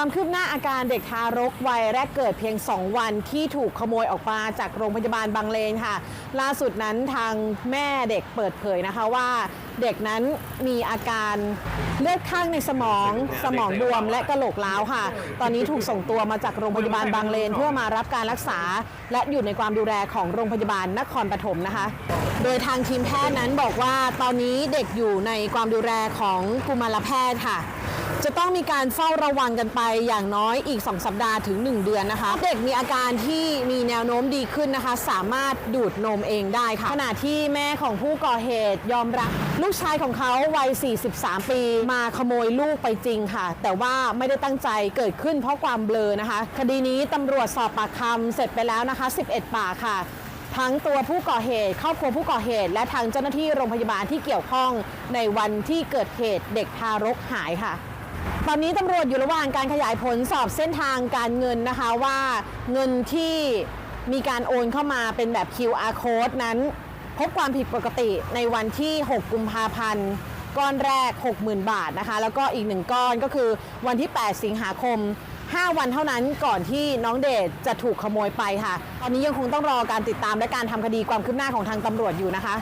ความคืบหน้าอาการเด็กทารกวัยแรกเกิดเพียง 2 วันที่ถูกขโมยออกมาจากโรงพยาบาลบางเลนค่ะ ล่าสุดนั้นทางแม่เด็กเปิดเผยนะคะว่าเด็กนั้นมีอาการเลือดข้างในสมองสมองบวมและกระโหลกร้าวค่ะ ตอนนี้ถูกส่งตัวมาจากโรงพยาบาลบางเลน เพื่อมารับการรักษา และอยู่ในความดูแลของโรงพยาบาลนครปฐมนะคะ โดยทางทีมแพทย์นั้นบอกว่าตอนนี้เด็กอยู่ในความดูแลของกุมารแพทย์ค่ะ จะต้องมีการเฝ้าระวังกันไปอย่างน้อยอีก 2 สัปดาห์ถึง 1 เดือนนะคะ เด็กมีอาการที่มีแนวโน้มดีขึ้นนะคะ สามารถดูดนมเองได้ค่ะขณะที่แม่ของผู้ก่อเหตุยอมรับลูกชายของเขาวัย 43 ปี มาขโมยลูกไปจริงค่ะ แต่ว่าไม่ได้ตั้งใจเกิดขึ้นเพราะความเบลอนะคะ คดีนี้ตำรวจสอบปากคำเสร็จไปแล้วนะคะ 11 ปากค่ะ ทั้งตัวผู้ก่อเหตุครอบครัวผู้ก่อเหตุ และทางเจ้าหน้าที่โรงพยาบาลที่เกี่ยวข้องในวันที่เกิดเหตุเด็กทารกหายค่ะ ตอนนี้ตำรวจอยู่ระหว่างการขยายผลสอบเส้นทางการเงินนะคะว่าเงินที่มีการโอนเข้ามาเป็นแบบ QR code นั้นพบความผิดปกติในวันที่ 6 กุมภาพันธ์ ก้อนแรก 60,000 บาทนะคะ แล้วก็อีกหนึ่งก้อนก็คือวันที่ 8 สิงหาคม 5 วันเท่านั้นก่อนที่น้องเดชจะถูกขโมยไปค่ะ ตอนนี้ยังคงต้องรอการติดตามและการทำคดีความคืบหน้าของทางตำรวจอยู่นะคะ